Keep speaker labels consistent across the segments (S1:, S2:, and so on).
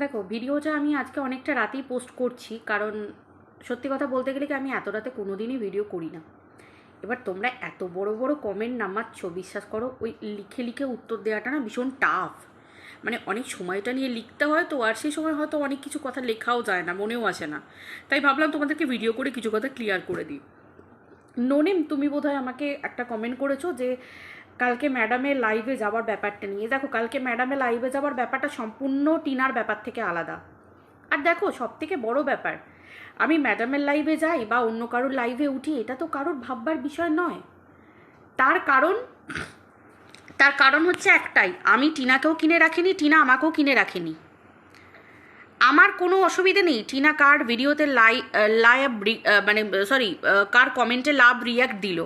S1: দেখো, ভিডিওটা আমি আজকে অনেকটা রাতেই পোস্ট করছি, কারণ সত্যি কথা বলতে গেলে কি আমি এত রাতে কোনো দিনই ভিডিও করি না। এবার তোমরা এত বড় বড় কমেন্ট নামাচ্ছ, বিশ্বাস করো, ওই লিখে লিখে উত্তর দেওয়াটা না ভীষণ টাফ মানে অনেক সময়টা নিয়ে লিখতে হয় তো, আর সেই সময় হয়তো অনেক কিছু কথা লেখাও যায় না, মনেও আসে না। তাই ভাবলাম তোমাদেরকে ভিডিও করে কিছু কথা ক্লিয়ার করে দিই। নোনেম, তুমি বোধহয় আমাকে একটা কমেন্ট করেছ যে কালকে ম্যাডামের লাইভে যাওয়ার ব্যাপারটা নিয়ে। দেখো, কালকে ম্যাডামের লাইভে যাওয়ার ব্যাপারটা সম্পূর্ণ টিনার ব্যাপার থেকে আলাদা। আর দেখো সব থেকে বড় ব্যাপার, আমি ম্যাডামের লাইভে যাই বা অন্য কারোর লাইভে উঠি, এটা তো কারোর ভাববার বিষয় নয়। তার কারণ তার কারণ হচ্ছে একটাই, আমি টিনাকেও কিনে রাখিনি, টিনা আমাকেও কিনে রাখেনি। আমার কোনো অসুবিধে নেই, টিনা কার ভিডিওতে লাই লাইভ মানে সরি কার কমেন্টে লাভ রিয়াক্ট দিল।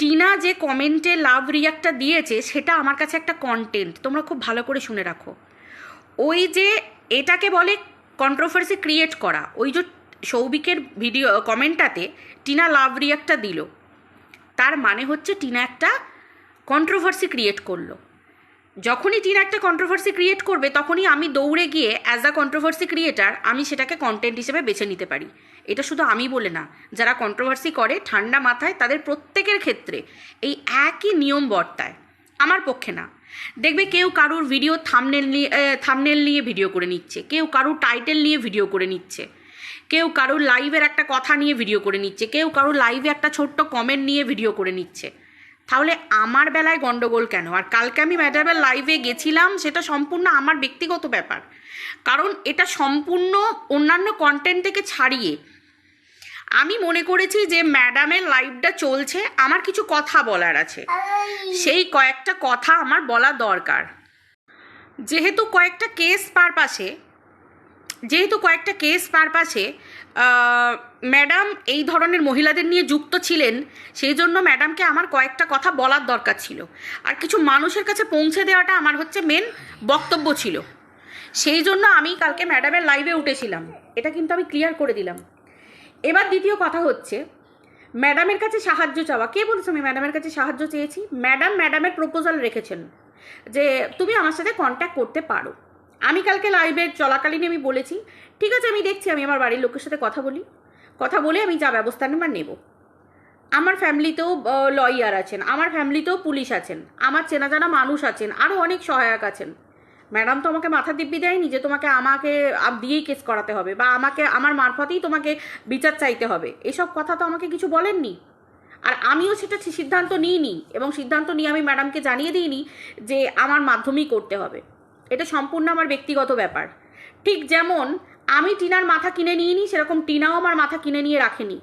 S1: টিনা যে কমেন্টে লাভ রিয়াক্টটা দিয়েছে, সেটা আমার কাছে একটা কন্টেন্ট তোমরা খুব ভালো করে শুনে রাখো। ওই যে এটাকে বলে কন্ট্রোভার্সি ক্রিয়েট করা। ওই যে সৌভিকের ভিডিও কমেন্টটাতে টিনা লাভ রিয়াক্টটা দিল। তার মানে হচ্ছে টিনা একটা কন্ট্রোভার্সি ক্রিয়েট করল। যখনই টিনা একটা কন্ট্রোভার্সি ক্রিয়েট করবে, তখনই আমি দৌড়ে গিয়ে অ্যাজ আ কন্ট্রোভার্সি ক্রিয়েটার আমি সেটাকে কন্টেন্ট হিসেবে বেছে নিতে পারি। এটা শুধু আমি বলে না, যারা কন্ট্রোভার্সি করে ঠান্ডা মাথায় তাদের প্রত্যেকের ক্ষেত্রে এই একই নিয়ম বর্তায়, আমার পক্ষে না। দেখবে কেউ কারুর ভিডিও থামনেল নিয়ে থামনেল নিয়ে ভিডিও করে নিচ্ছে, কেউ কারুর টাইটেল নিয়ে ভিডিও করে নিচ্ছে, কেউ কারুর লাইভের একটা কথা নিয়ে ভিডিও করে নিচ্ছে, কেউ কারুর লাইভে একটা ছোট্ট কমেন্ট নিয়ে ভিডিও করে নিচ্ছে। তাহলে আমার বেলায় গন্ডগোল কেন? আর কালকে আমি ম্যাডামের লাইভে গেছিলাম, সেটা সম্পূর্ণ আমার ব্যক্তিগত ব্যাপার। কারণ এটা সম্পূর্ণ অন্যান্য কন্টেন্ট থেকে ছাড়িয়ে আমি মনে করেছি যে ম্যাডামের লাইভটা চলছে আমার কিছু কথা বলার আছে। সেই কয়েকটা কথা আমার বলা দরকার। যেহেতু কয়েকটা কেস পারপাসে যেহেতু কয়েকটা কেস পারপাসে ম্যাডাম এই ধরনের মহিলাদের নিয়ে যুক্ত ছিলেন সেই জন্য ম্যাডামকে আমার কয়েকটা কথা বলার দরকার ছিল। আর কিছু মানুষের কাছে পৌঁছে দেওয়াটা আমার হচ্ছে মেন বক্তব্য ছিল। সেই জন্য আমি কালকে ম্যাডামের লাইভে উঠেছিলাম। এটা কিন্তু আমি ক্লিয়ার করে দিলাম। এবার দ্বিতীয় কথা হচ্ছে, ম্যাডামের কাছে সাহায্য চাওয়া। কে বলেছে আমি ম্যাডামের কাছে সাহায্য চেয়েছি? ম্যাডাম ম্যাডামের প্রপোজাল রেখেছেন যে তুমি আমার সাথে কন্ট্যাক্ট করতে পারো। আমি কালকে লাইভে চলাকালীন আমি বলেছি, ঠিক আছে আমি দেখছি, আমি আমার বাড়ির লোকের সাথে কথা বলি। কথা বলে আমি যা ব্যবস্থা নেবার নেব। আমার ফ্যামিলিতেও লয়ার আছেন, আমার ফ্যামিলিতেও পুলিশ আছেন, আমার চেনা জানা মানুষ আছেন আরও অনেক সহায়ক আছেন। ম্যাডাম তো আমাকে মাথা দিব্যি দেয়নি যে তোমাকে আমাকে আপ দিয়েই কেস করাতে হবে বা আমাকে, আমার মারফতেই তোমাকে বিচার চাইতে হবে। এসব কথা তো আমাকে কিছু বলেননি। আর আমিও সেটা সিদ্ধান্ত নিইনি এবং সিদ্ধান্ত নিয়ে আমি ম্যাডামকে জানিয়ে দিইনি যে আমার মাধ্যমেই করতে হবে। এটা সম্পূর্ণ আমার ব্যক্তিগত ব্যাপার। ঠিক যেমন আমি টিনার মাথা কিনে নিইনি, সেরকম টিনাও আমার মাথা কিনে নিয়ে রাখেনি।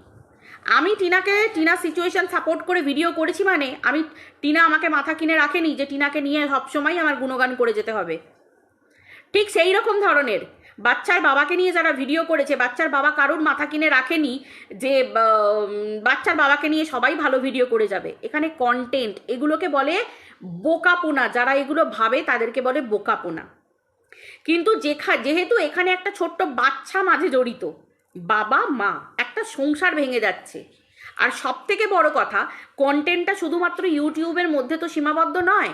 S1: আমি টিনাকে টিনা সিচুয়েশন সাপোর্ট করে ভিডিও করেছি মানে আমি টিনা আমাকে মাথা কিনে রাখেনি যে টিনাকে নিয়ে সবসময় আমার গুণগান করে যেতে হবে। ঠিক সেই রকম ধরনের। বাচ্চার বাবাকে নিয়ে যারা ভিডিও করেছে, বাচ্চার বাবা কারোর মাথা কিনে রাখেনি যে বাচ্চার বাবাকে নিয়ে সবাই ভালো ভিডিও করে যাবে। এখানে কন্টেন্ট এগুলোকে বলে বোকাপোনা। যারা এগুলো ভাবে, তাদেরকে বলে বোকাপোনা। কিন্তু যেখা, যেহেতু এখানে একটা ছোট্ট বাচ্চা মাঝে জড়িত, বাবা, মা, একটা সংসার ভেঙে যাচ্ছে। আর সব থেকে বড় কথা কন্টেন্টটা শুধুমাত্র ইউটিউবের মধ্যে তো সীমাবদ্ধ নয়।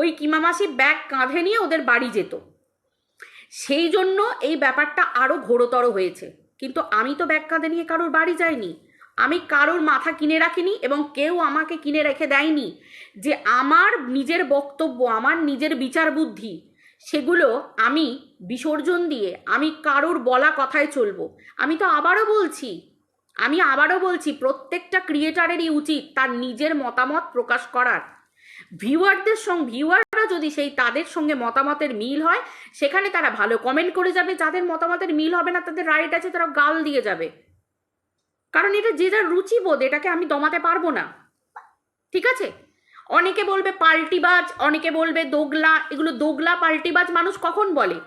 S1: ওই কিমামাসি ব্যাগ কাঁধে নিয়ে ওদের বাড়ি যেত। সেই জন্য এই ব্যাপারটা আরও ঘোরতর হয়েছে। কিন্তু আমি তো ব্যাগ কাঁধে নিয়ে কারোর বাড়ি যাইনি। আমি কারোর মাথা কিনে রাখিনি এবং কেউ আমাকে কিনে রেখে দেয়নি যে আমার নিজের বক্তব্য, আমার নিজের বিচার বুদ্ধি, সেগুলো আমি বিসর্জন দিয়ে আমি কারোর বলা কথায় চলবো। আমি তো আবারও বলছি, আমি আবারও বলছি, প্রত্যেকটা ক্রিয়েটারেরই উচিত তার নিজের মতামত প্রকাশ করার। ভিউয়ারদের সঙ্গে ভিউয়াররা যদি সেই তাদের সঙ্গে মতামতের মিল হয়, সেখানে তারা ভালো কমেন্ট করে যাবে। যাদের মতামতের মিল হবে না, তাদের রাইট আছে তারা গাল দিয়ে যাবে। কারণ এটা যে যার রুচিবোধ, এটাকে আমি দমাতে পারব না। ঠিক আছে? অনেকে বলবে পাল্টিবাজ, অনেকে বলবে দোগলা, এগুলো দোগলা পাল্টিবাজ মানুষ কখন বলে?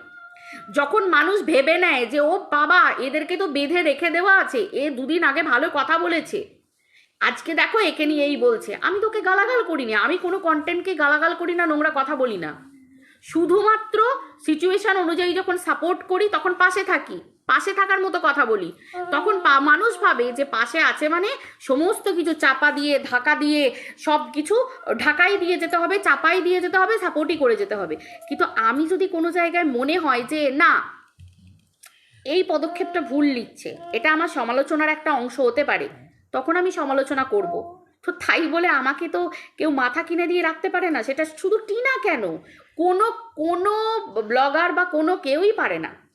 S1: যখন মানুষ ভেবে নেয় যে, ও বাবা, এদেরকে তো বেঁধে রেখে দেওয়া আছে, এ দুদিন আগে ভালো কথা বলেছে। আজকে দেখো একে নিয়ে এই বলছে, আমি তোকে গালাগাল করি না আমি কোনো কন্টেন্টকে গালাগাল করি না, নোংরা কথা বলি না। শুধুমাত্র সিচুয়েশন অনুযায়ী যখন সাপোর্ট করি, তখন পাশে থাকি, পাশে থাকার মতো কথা বলি। তখন মানুষ ভাবে যে পাশে আছে মানে সমস্ত কিছু চাপা দিয়ে ঢাকা দিয়ে সব কিছু ঢাকাই দিয়ে যেতে হবে, চাপাই দিয়ে যেতে হবে সাপোর্টই করে যেতে হবে। কিন্তু আমি যদি কোনো জায়গায় মনে হয় যে না, এই পদক্ষেপটা ভুল নিচ্ছে, এটা আমার সমালোচনার একটা অংশ হতে পারে। তখন আমি সমালোচনা করব। তো তাই বলে আমাকে তো কেউ মাথা কিনে দিয়ে রাখতে পারে না সেটা শুধু টিনা কেন? কোনো কোনো ব্লগার বা কোনো কেউই পারে না।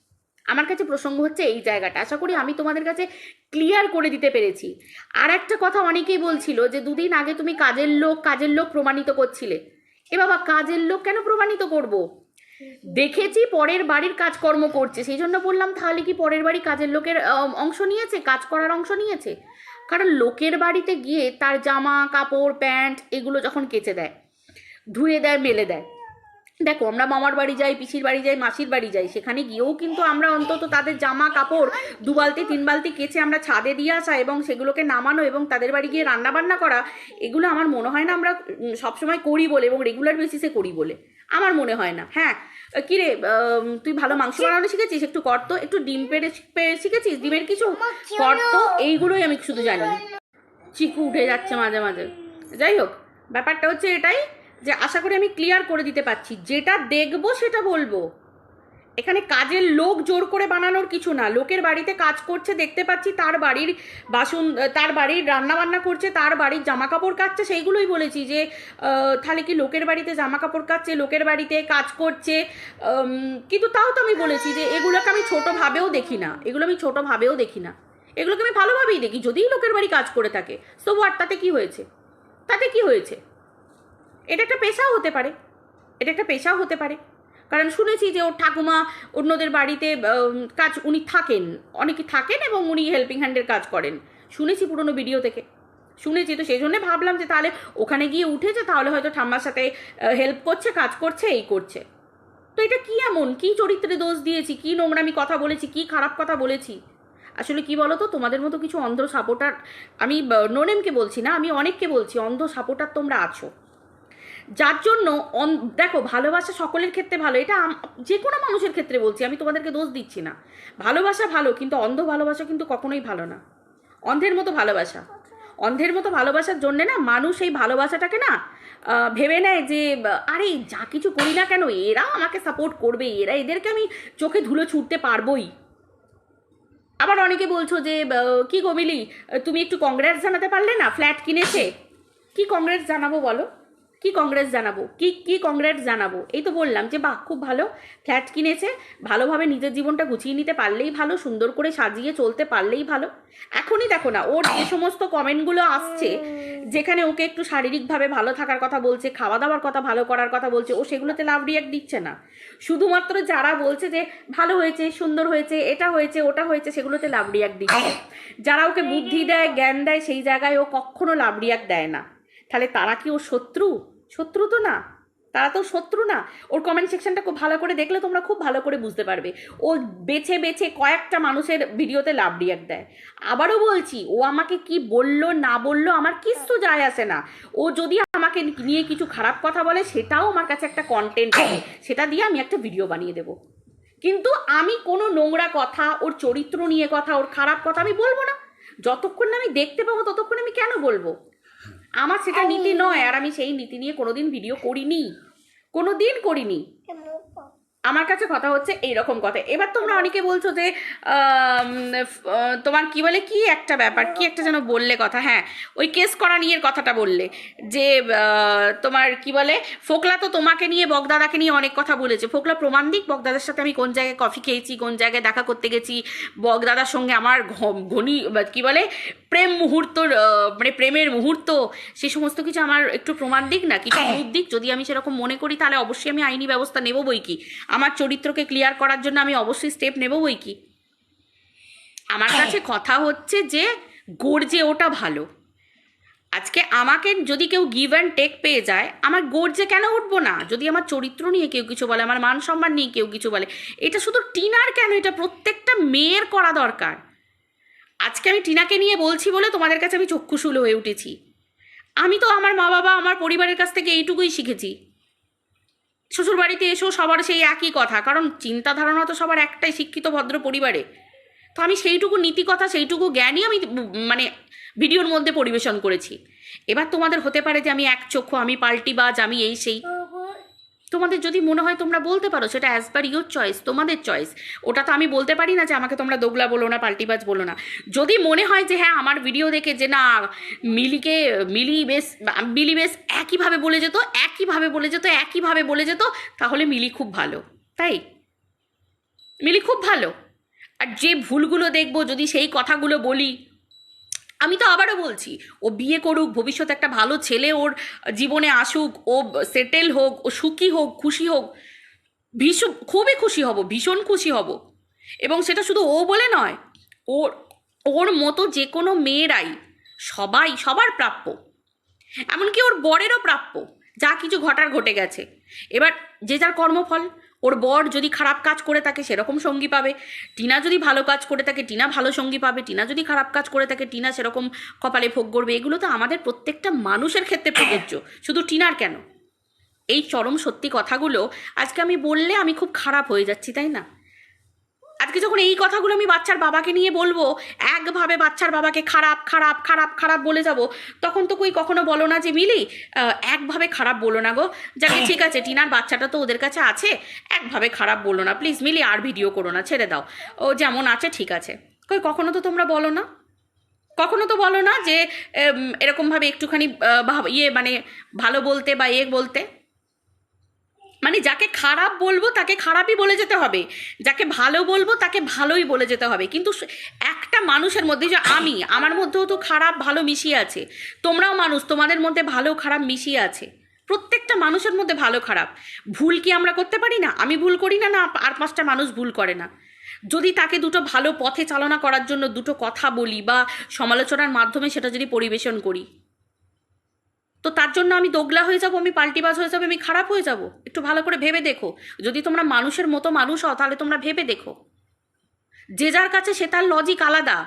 S1: আমার কাছে প্রসঙ্গ হচ্ছে এই জায়গাটা। আশা করি আমি তোমাদের কাছে ক্লিয়ার করে দিতে পেরেছি। আর একটা কথা অনেকেই বলছিল যে দুদিন আগে তুমি কাজের লোক কাজের লোক প্রমাণিত করছিলে। এ বাবা কাজের লোক কেন প্রমাণিত করব? দেখেছি পরের বাড়ির কাজকর্ম করছে সেই জন্য বললাম তাহলে কি পরের বাড়ি কাজের লোকের অংশ নিয়েছে? কাজ করার অংশ নিয়েছে? কারণ লোকের বাড়িতে গিয়ে তার জামা, কাপড়, প্যান্ট এগুলো যখন কেচে দেয়, ধুয়ে দেয়, মেলে দেয়। দেখো, আমরা মামার বাড়ি যাই, পিসির বাড়ি যাই, মাসির বাড়ি যাই, সেখানে গিয়েও কিন্তু আমরা অন্তত তাদের জামা, কাপড় দু বালতি, তিন বালতি কেচে আমরা ছাদে দিয়ে আসা এবং সেগুলোকে নামানো এবং তাদের বাড়ি গিয়ে রান্না বান্না করা, এগুলো আমার মনে হয় না আমরা সবসময় করি বলে এবং রেগুলার বেসিসে করি বলে। আমার মনে হয় না। হ্যাঁ কিরে তুই ভালো মাংস বানানো শিখেছিস? একটু কর একটু ডিম পেড়ে পেড়ে শিখেছিস? ডিমের কিছু কর এইগুলোই আমি শুধু জানি। চিকু উঠে যাচ্ছে মাঝে মাঝে। যাই হোক ব্যাপারটা হচ্ছে এটাই যে আশা করি আমি ক্লিয়ার করে দিতে পারছি। যেটা দেখব সেটা বলব। এখানে কাজের লোক জোর করে বানানোর কিছু না। লোকের বাড়িতে কাজ করছে, দেখতে পাচ্ছি তার বাড়ির বাসন তার বাড়ির রান্না বান্না করছে, তার বাড়ির জামা কাপড় কাচ্ছে, সেইগুলোই বলেছি যে তাহলে কি লোকের বাড়িতে জামা কাপড় কাচ্ছে, লোকের বাড়িতে কাজ করছে? কিন্তু তাও তো আমি বলেছি যে, এগুলোকে আমি ছোটোভাবেও দেখি না। এগুলো আমি ছোটোভাবেও দেখি না। এগুলোকে আমি ভালোভাবেই দেখি, যদিই লোকের বাড়ি কাজ করে থাকে। সো হোয়াট তাতে কী হয়েছে? তাতে কি হয়েছে? এটা একটা পেশাও হতে পারে। এটা একটা পেশাও হতে পারে। কারণ শুনেছি যে ওর ঠাকুমা অন্যদের বাড়িতে কাজ উনি থাকেন, অনেকে থাকেন এবং উনি হেল্পিং হ্যান্ডের কাজ করেন। শুনেছি পুরোনো ভিডিও থেকে। শুনেছি তো সেই জন্য ভাবলাম যে তাহলে ওখানে গিয়ে উঠেছে, তাহলে হয়তো ঠাম্মার সাথে হেল্প করছে, কাজ করছে, এই করছে। তো এটা কী এমন? কি চরিত্রে দোষ দিয়েছি? কি নোংরামি কথা বলেছি? কি খারাপ কথা বলেছি? আসলে কি বলো তো তোমাদের মতো কিছু অন্ধ সাপোর্টার, আমি নোনেমকে বলছি না, আমি অনেককে বলছি, অন্ধ সাপোর্টার তোমরা আছো। যার জন্য দেখো ভালোবাসা সকলের ক্ষেত্রে ভালো, এটা যে কোনো মানুষের ক্ষেত্রে বলছি, আমি তোমাদেরকে দোষ দিচ্ছি না। ভালোবাসা ভালো, কিন্তু অন্ধ ভালোবাসা কিন্তু কখনোই ভালো না। অন্ধের মতো ভালোবাসা। অন্ধের মতো ভালোবাসার জন্যে না মানুষ এই ভালোবাসাটাকে না ভেবে নেয় যে, আরে যা কিছু করি না কেন এরা আমাকে সাপোর্ট করবে, এরা এদেরকে আমি চোখে ধুলো ছুটতে পারবোই। আবার অনেকে বলছো যে কি গমিলি তুমি একটু কংগ্রেস জানাতে পারলে না? ফ্ল্যাট কিনেছে? কি কংগ্রেস জানাব বলো? কি কংগ্রেস জানাব? কি কি কংগ্রেস জানাব? এই তো বললাম যে, বাহ, খুব ভালো। ফ্ল্যাট কিনেছে, ভালোভাবে নিজের জীবনটা গুছিয়ে নিতে পারলেই ভালো, সুন্দর করে সাজিয়ে চলতে পারলেই ভালো। এখনই দেখো না, ওর যে সমস্ত কমেন্টগুলো আসছে, যেখানে ওকে একটু শারীরিকভাবে ভালো থাকার কথা বলছে খাওয়া দাওয়ার কথা ভালো করার কথা বলছে, ও সেগুলোতে লাভ রিয়াক্ট দিচ্ছে না। শুধুমাত্র যারা বলছে যে, ভালো হয়েছে, সুন্দর হয়েছে, এটা হয়েছে, ওটা হয়েছে, সেগুলোতে লাভ রিয়াক্ট দিচ্ছে। যারা ওকে বুদ্ধি দেয়, জ্ঞান দেয়, সেই জায়গায় ও কখনো লাভ রিয়াক্ট দেয় না। তাহলে তারা কি ও শত্রু? শত্রু তো না, তারা তো শত্রু না। ওর কমেন্ট সেকশনটা খুব ভালো করে দেখলে তোমরা খুব ভালো করে বুঝতে পারবে। ও বেছে বেছে কয়েকটা মানুষের ভিডিওতে লাভ রিয়াক্ট দেয়। আবারও বলছি, ও আমাকে কি বলল, না বলল, আমার কিচ্ছু যায় আসে না। ও যদি আমাকে নিয়ে কিছু খারাপ কথা বলে, সেটাও আমার কাছে একটা কন্টেন্ট সেটা দিয়ে আমি একটা ভিডিও বানিয়ে দেবো। কিন্তু আমি কোনো নোংরা কথা, ওর চরিত্র নিয়ে কথা, ওর খারাপ কথা আমি বলব না। যতক্ষণ না আমি দেখতে পাবো, ততক্ষণ আমি কেন বলব? আমার সেটা নীতি নয় আর আমি সেই নীতি নিয়ে কোনোদিন ভিডিও করিনি। কোনো দিন করিনি। আমার কাছে কথা হচ্ছে এইরকম কথা। এবার তোমরা অনেকে বলছো যে তোমার কি বলে কি একটা ব্যাপার কি একটা যেন বললে কথা হ্যাঁ ওই কেস করা নিয়ে কথাটা বললে। যে তোমার কি বলে ফোকলা তো তোমাকে নিয়ে বগদাদাকে নিয়ে অনেক কথা বলেছে। ফোকলা প্রমাণ দিক বগদাদার সাথে আমি কোন জায়গায় কফি খেয়েছি কোন জায়গায় দেখা করতে গেছি বগদাদার সঙ্গে আমার ঘনি কি বলে প্রেম মুহূর্ত মানে প্রেমের মুহূর্ত সে সমস্ত কিছু আমার একটু প্রমাণ দিক না কিছু রূপ দিক। যদি আমি সেরকম মনে করি তাহলে অবশ্যই আমি আইনি ব্যবস্থা নেব বই কি। আমার চরিত্রকে ক্লিয়ার করার জন্য আমি অবশ্যই স্টেপ নেব বই কি? আমার কাছে কথা হচ্ছে যে গর্জে ওটা ভালো। আজকে আমাকে যদি কেউ গিভ অ্যান্ড টেক পেয়ে যায় আমার গর্জে কেন উঠবো না? যদি আমার চরিত্র নিয়ে কেউ কিছু বলে আমার মান সম্মান নিয়ে কেউ কিছু বলে এটা শুধু টিনার কেন? এটা প্রত্যেকটা মেয়ের করা দরকার। আজকে আমি টিনাকে নিয়ে বলছি বলে তোমাদের কাছে আমি চক্ষুশূল হয়ে উঠেছি। আমি তো আমার মা বাবা আমার পরিবারের কাছ থেকে এইটুকুই শিখেছি। শ্বশুর বাড়িতে এসেও সবার সেই একই কথা, কারণ চিন্তা ধারণা তো সবার একটাই, শিক্ষিত, ভদ্র পরিবারে। তো আমি সেইটুকু নীতিকথা, সেইটুকু জ্ঞানই আমি মানে ভিডিওর মধ্যে পরিবেশন করেছি। এবার তোমাদের হতে পারে যে আমি এক চক্ষু, আমি পাল্টিবাজ আমি এই সেই। তোমাদের যদি মনে হয় তোমরা বলতে পারো, সেটা অ্যাজ পার ইউর চয়েস তোমাদের চয়েস ওটা তো আমি বলতে পারি না যে আমাকে তোমরা দোগলা বলো না, পাল্টিবাজ বলো না। যদি মনে হয় যে হ্যাঁ আমার ভিডিও দেখে যে না, মিলিকে, মিলি বেশ মিলি বেশ একইভাবে বলে যেত, একইভাবে বলে যেত, একইভাবে বলে যেত, তাহলে মিলি খুব ভালো, তাই? মিলি খুব ভালো। আর যে ভুলগুলো দেখব, যদি সেই কথাগুলো বলি আমি তো আবারও বলছি, ও বিয়ে করুক ভবিষ্যতে একটা ভালো ছেলে ওর জীবনে আসুক, ও সেটেল হোক, ও সুখী হোক, খুশি হোক, ভীষণ, খুবই খুশি হব, ভীষণ খুশি হব। এবং সেটা শুধু ও বলে নয়, ওর ওর মতো যে কোনো মেয়েরাই সবাই, সবার প্রাপ্য। এমনকি ওর বরেরও প্রাপ্য, যা কিছু ঘটার ঘটে গেছে। এবার যে যার কর্মফল ওর বর যদি খারাপ কাজ করে থাকে সেরকম সঙ্গী পাবে, টিনা যদি ভালো কাজ করে থাকে টিনা ভালো সঙ্গী পাবে, টিনা যদি খারাপ কাজ করে থাকে টিনা সেরকম কপালে ভোগ করবে, এগুলো তো আমাদের প্রত্যেকটা মানুষের ক্ষেত্রে প্রযোজ্য, শুধু টিনার কেন? এই চরম সত্যি কথাগুলো আজকে আমি বললে আমি খুব খারাপ হয়ে যাচ্ছি, তাই না? আজকে যখন এই কথাগুলো আমি বাচ্চার বাবাকে নিয়ে বলব, একভাবে বাচ্চার বাবাকে খারাপ খারাপ খারাপ খারাপ বলে যাব, তখন তো কই কখনো বলো না যে, মিলি একভাবে খারাপ বলো না গো। যাকে ঠিক আছে, টিনার বাচ্চাটা তো ওদের কাছে আছে, একভাবে খারাপ বলো না। প্লিজ মিলি, আর ভিডিও করো না, ছেড়ে দাও। ও যেমন আছে, ঠিক আছে। কই কখনো তো তোমরা বলো না? কখনো তো বলো না যে এরকমভাবে একটুখানি ইয়ে মানে ভালো বলতে বা ইয়ে বলতে? মানে যাকে খারাপ বলব, তাকে খারাপই বলে যেতে হবে। যাকে ভালো বলব, তাকে ভালোই বলে যেতে হবে। কিন্তু একটা মানুষের মধ্যে যে আমি, আমার মধ্যেও তো খারাপ, ভালো মিশিয়ে আছে। তোমরাও মানুষ, তোমাদের মধ্যে ভালো, খারাপ মিশিয়ে আছে। প্রত্যেকটা মানুষের মধ্যে ভালো, খারাপ। ভুল কি আমরা করতে পারি না? আমি ভুল করি না না আর পাঁচটা মানুষ ভুল করে না? যদি তাকে দুটো ভালো পথে চালনা করার জন্য দুটো কথা বলি বা সমালোচনার মাধ্যমে সেটা যদি পরিবেশন করি তো তার জন্য আমি দোগলা হয়ে যাব, আমি পাল্টিবাজ হয়ে যাব, আমি খারাপ হয়ে যাব। একটু ভালো করে ভেবে দেখো। যদি তোমরা মানুষের মতো মানুষ হও, তাহলে তোমরা ভেবে দেখো। যে যার কাছে সে তার লজিক আলাদা।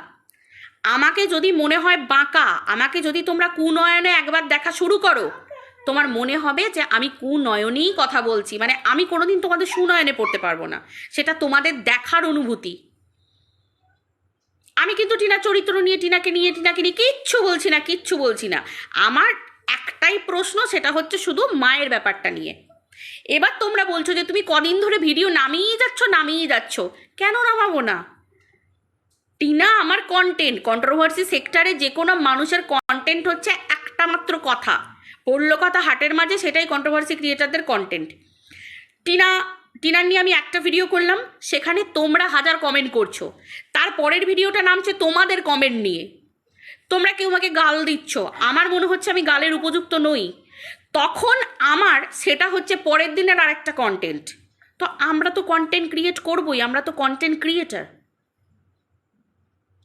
S1: আমাকে যদি মনে হয় বাঁকা, আমাকে যদি তোমরা কুনয়নে একবার দেখা শুরু করো, তোমার মনে হবে যে আমি কুনয়নেই কথা বলছি। মানে আমি কোনোদিন তোমাদের সুনয়নে পড়তে পারব না। সেটা তোমাদের দেখার অনুভূতি। আমি কিন্তু টিনার চরিত্র নিয়ে, টিনাকে নিয়ে টিনাকে নিয়ে কিচ্ছু বলছি না, কিচ্ছু বলছি না। আমার একটাই প্রশ্ন, সেটা হচ্ছে শুধু মায়ের ব্যাপারটা নিয়ে। এবার তোমরা বলছো যে তুমি কদিন ধরে ভিডিও নামিয়েই যাচ্ছ নামিয়েই যাচ্ছ। কেন নামাবো না? টিনা, আমার কন্টেন্ট কন্ট্রোভার্সি সেক্টরে যে কোনো মানুষের কন্টেন্ট হচ্ছে একটা মাত্র কথা। পড়ল কথা হাটের মাঝে, সেটাই কন্ট্রোভার্সি ক্রিয়েটারদের কন্টেন্ট টিনা, টিনার নিয়ে আমি একটা ভিডিও করলাম, সেখানে তোমরা হাজার কমেন্ট করছ। তার পরের ভিডিওটা নামছে তোমাদের কমেন্ট নিয়ে। তোমরা কেউ আমাকে গাল দিচ্ছ। আমার মনে হচ্ছে আমি গালের উপযুক্ত নই। তখন আমার সেটা হচ্ছে পরের দিনের আরেকটা কন্টেন্ট তো আমরা তো কন্টেন্ট ক্রিয়েট করবই, আমরা তো কন্টেন্ট ক্রিয়েটার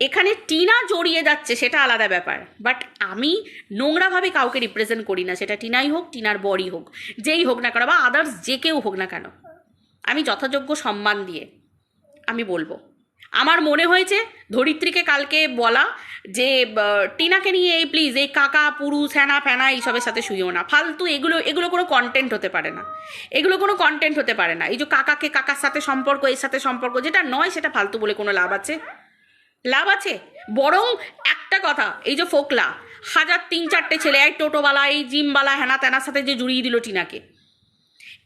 S1: এখানে টিনা জড়িয়ে যাচ্ছে, সেটা আলাদা ব্যাপার। বাট আমি নোংরাভাবে কাউকে রিপ্রেজেন্ট করি না, সেটা টিনাই হোক, টিনার বরই হোক, যেই হোক না কেন, বা আদার্স যে কেউ হোক না কেন। আমি যথাযোগ্য সম্মান দিয়ে আমি বলব। আমার মনে হয়েছে ধরিত্রীকে কালকে বলা যে টিনাকে নিয়ে এই প্লিজ এই কাকা, পুরুষ, হ্যানা ফ্যানা এইসবের সাথে শুইও না। ফালতু এগুলো এগুলো কোনো কন্টেন্ট হতে পারে না। এগুলো কোনো কন্টেন্ট হতে পারে না। এই যে কাকাকে কাকার সাথে সম্পর্ক, এর সাথে সম্পর্ক, যেটা নয় সেটা ফালতু বলে কোনো লাভ আছে? লাভ আছে? বরং একটা কথা, এই যে ফোকলা, হাজার তিন চারটে ছেলে, এই টোটোওয়ালা, এই জিমওয়ালা, হ্যানা ত্যানার সাথে যে জুড়িয়ে দিল টিনাকে।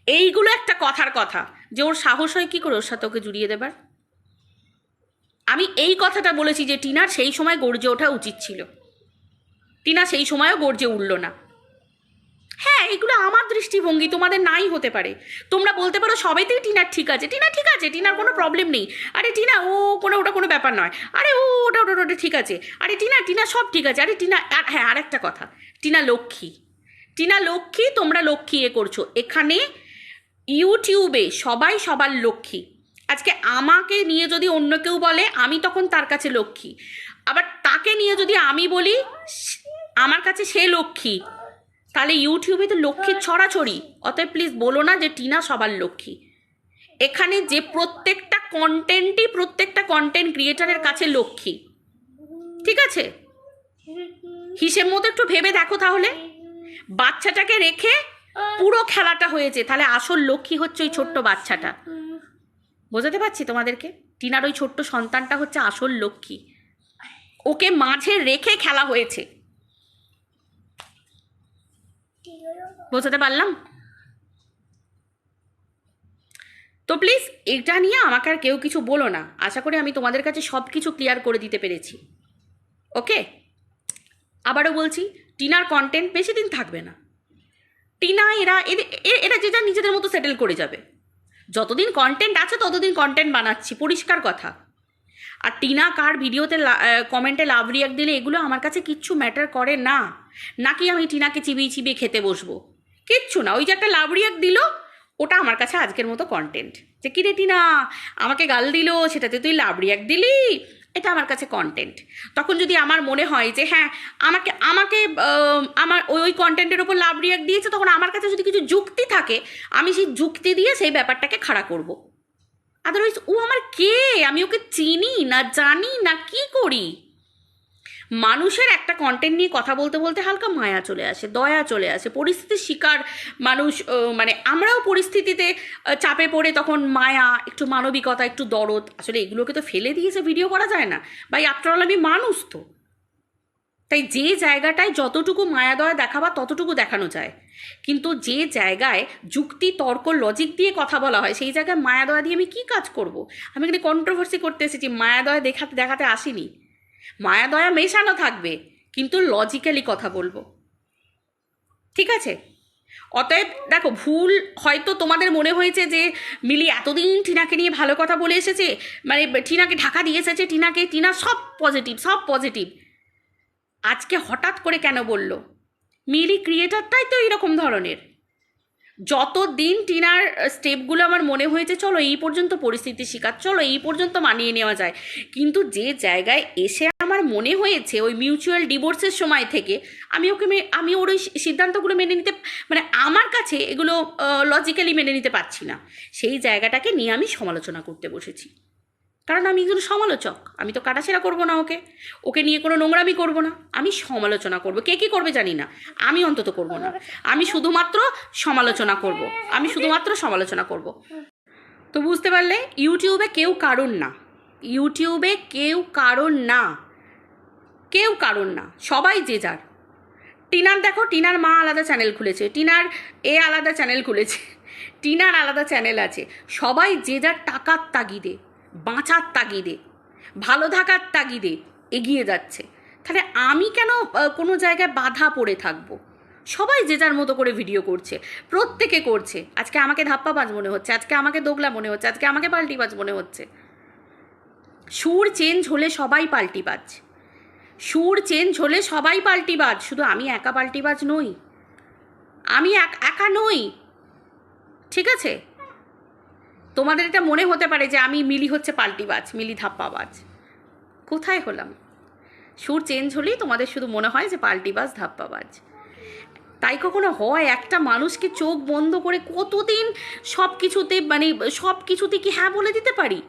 S1: এইগুলো একটা কথার কথা, যে ওর সাহস হয় কী করে ওর সাথে ওকে জুড়িয়ে দেবার? আমি এই কথাটা বলেছি যে টিনার সেই সময় গর্জে ওঠা উচিত ছিল। টিনা সেই সময়ও গর্জে উঠল না। হ্যাঁ এগুলো আমার দৃষ্টিভঙ্গি, তোমাদের নাই হতে পারে। তোমরা বলতে পারো সবেতেই টিনার ঠিক আছে। টিনা ঠিক আছে, টিনার কোনো প্রবলেম নেই। আরে টিনা, ও কোনো, ওটা কোনো ব্যাপার নয়। আরে ও, ওটা ওটা ওটা ঠিক আছে। আরে টিনা টিনা সব ঠিক আছে। আরে টিনা, আর হ্যাঁ আরেকটা কথা। টিনা লক্ষ্মী। টিনা লক্ষ্মী, তোমরা লক্ষ্মী এ করছ। এখানে ইউটিউবে সবাই সবার লক্ষ্মী। আজকে আমাকে নিয়ে যদি অন্য কেউ বলে, আমি তখন তার কাছে লক্ষ্মী। আবার তাকে নিয়ে যদি আমি বলি, আমার কাছে সে লক্ষ্মী, তাহলে ইউটিউবে তো লক্ষ্মীর ছড়াছড়ি। অতএব প্লিজ বলো না যে টিনা সবার লক্ষ্মী। এখানে যে প্রত্যেকটা কন্টেন্টই প্রত্যেকটা কন্টেন্ট ক্রিয়েটারের কাছে লক্ষ্মী। ঠিক আছে? হিসেব মতো একটু ভেবে দেখো তাহলে। বাচ্চাটাকে রেখে পুরো খেলাটা হয়েছে। তাহলে আসল লক্ষ্মী হচ্ছে ওই ছোট্ট বাচ্চাটা। বোঝাতে পারছি তোমাদেরকে? টিনার ওই ছোট্ট সন্তানটা হচ্ছে আসল লক্ষ্মী। ওকে মাঝে রেখে খেলা হয়েছে। বোঝাতে পারলাম? তো প্লিজ এটা নিয়ে আমাকে আর কেউ কিছু বলো না। আশা করি আমি তোমাদের কাছে সব কিছু ক্লিয়ার করে দিতে পেরেছি। ওকে? আবারও বলছি, টিনার কন্টেন্ট বেশি দিন থাকবে না। টিনা, এরা এরা যে যা নিজেদের মতো সেটেল করে যাবে। যতদিন কন্টেন্ট আছে, ততদিন কন্টেন্ট বানাচ্ছি। পরিষ্কার কথা। আর টিনা কার ভিডিওতে কমেন্টে লাভ রিয়াক্ট দিলে, এগুলো আমার কাছে কিচ্ছু ম্যাটার করে না। নাকি আমি টিনাকে চিবিয়ে চিবিয়ে খেতে বসবো? কিচ্ছু না। ওই যে একটা লাভ রিয়াক্ট দিল, ওটা আমার কাছে আজকের মতো কন্টেন্ট যে, কিরে টিনা, আমাকে গাল দিল, সেটাতে তুই লাভ রিয়াক্ট দিলি? এটা আমার কাছে কন্টেন্ট তখন যদি আমার মনে হয় যে হ্যাঁ আমাকে আমাকে আমার ওই ওই কন্টেন্টের ওপর লাভ রিয়াক্ট দিয়েছে, তখন আমার কাছে যদি কিছু যুক্তি থাকে, আমি সেই যুক্তি দিয়ে সেই ব্যাপারটাকে খাড়া করব। আদারওয়াইজ ও আমার কে? আমি ওকে চিনি না জানি না কি করি? মানুষের একটা কন্টেন্ট নিয়ে কথা বলতে বলতে হালকা মায়া চলে আসে, দয়া চলে আসে। পরিস্থিতির শিকার মানুষ মানে আমরাও পরিস্থিতিতে চাপে পড়ে তখন মায়া, একটু মানবিকতা, একটু দরদ। আসলে এগুলোকে তো ফেলে দিয়েছে ভিডিও করা যায় না। ভাই আফটারঅল আমি মানুষ তো। তাই যে জায়গাটায় যতটুকু মায়া, দয়া দেখাবা, ততটুকু দেখানো যায়। কিন্তু যে জায়গায় যুক্তি, তর্ক লজিক দিয়ে কথা বলা হয়, সেই জায়গায় মায়া, দয়া দিয়ে আমি কী কাজ করব? আমি এখানে কন্ট্রোভার্সি করতে এসেছি, মায়া, দয়া দেখাতে দেখাতে আসিনি। মায়া, দয়া, মেশানো থাকবে, কিন্তু লজিক্যালি কথা বলব। ঠিক আছে? অতএব দেখো, ভুল হয়তো তোমাদের মনে হয়েছে যে মিলি এতদিন টিনাকে নিয়ে ভালো কথা বলে এসেছে মানে টিনাকে ঢাকা দিয়ে এসেছে, টিনাকে, টিনা সব পজিটিভ সব পজিটিভ আজকে হঠাৎ করে কেন বলল? মিলি ক্রিয়েটারটাই তো এইরকম ধরনের। যত দিন টিনার স্টেপগুলো আমার মনে হয়েছে, চলো এই পর্যন্ত পরিস্থিতি শিকার, চলো এই পর্যন্ত মানিয়ে নেওয়া যায়। কিন্তু যে জায়গায় এসে আমার মনে হয়েছে ওই মিউচুয়াল ডিভোর্সের সময় থেকে, আমি ওকে আমি ওর ওই সিদ্ধান্তগুলো মেনে নিতে মানে আমার কাছে এগুলো লজিক্যালি মেনে নিতে পারছি না। সেই জায়গাটাকে নিয়ে আমি সমালোচনা করতে বসেছি। কারণ আমি একজন সমালোচক। আমি তো কাটাছেড়া করব না ওকে। ওকে নিয়ে কোনো নোংরামি করব না। আমি সমালোচনা করব। কে কী করবে জানি না। আমি অন্তত করব না। আমি শুধুমাত্র সমালোচনা করব। আমি শুধুমাত্র সমালোচনা করব। তো বুঝতে পারলে, ইউটিউবে কেউ কারণ না। ইউটিউবে কেউ কারণ না। কেউ কারণ না। সবাই যে যার। টিনার দেখো, টিনার মা আলাদা চ্যানেল খুলেছে। টিনার এ আলাদা চ্যানেল খুলেছে। টিনার আলাদা চ্যানেল আছে। সবাই যে যার টাকার তাগিদে। বাঁচার তাগিদে, ভালো থাকার তাগিদে এগিয়ে যাচ্ছে। তাহলে আমি কেন কোনো জায়গায় বাধা পড়ে থাকব? সবাই যে যার মতো করে ভিডিও করছে, প্রত্যেকে করছে। আজকে আমাকে ধাপ্পা বাজ মনে হচ্ছে, আজকে আমাকে দোগলা মনে হচ্ছে, আজকে আমাকে পাল্টিবাজ মনে হচ্ছে। সুর চেঞ্জ হলে সবাই পাল্টি পাল্টিবাজ। সুর চেঞ্জ হলে সবাই পাল্টিবাজ, শুধু আমি একা পাল্টিবাজ নই। আমি একা নই। ঠিক আছে? তোমাদের এটা মনে হতে পারে যে আমি মিলি হচ্ছে পাল্টিবাজ, মিলি ধাপ্পাবাজ। কোথায় হলাম? সুর চেঞ্জ হলেই তোমাদের শুধু মনে হয় যে পাল্টিবাজ, ধাপ্পাবাজ। তাই কখনো হয় একটা মানুষকে চোখ বন্ধ করে কতদিন সব কিছুতে মানে সব কিছুতে কি হ্যাঁ বলে দিতে পারি?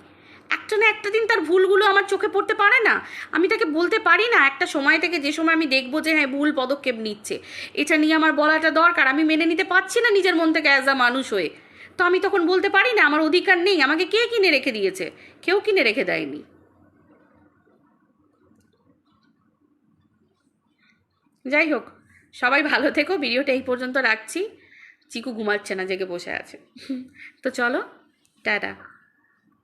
S1: একটা না একটা দিন তার ভুলগুলো আমার চোখে পড়তে পারে না? আমি তাকে বলতে পারি না একটা সময় থেকে যে সময় আমি দেখব যে হ্যাঁ ভুল পদক্ষেপ নিচ্ছে। এটা নিয়ে আমার বলাটা দরকার, আমি মেনে নিতে পারছি না নিজের মন থেকে অ্যাজ আ মানুষ হয়ে। তো আমি তখন বলতে পারি না, আমার অধিকার নেই, আমাকে কে কিনে রেখে দিয়েছে? কেউ কিনে রেখে দেয়নি। যাই হোক, সবাই ভালো থেকো, ভিডিওটা এই পর্যন্ত রাখছি। চিকু ঘুমাচ্ছে না, জেগে বসে আছে। তো চলো, টাটা।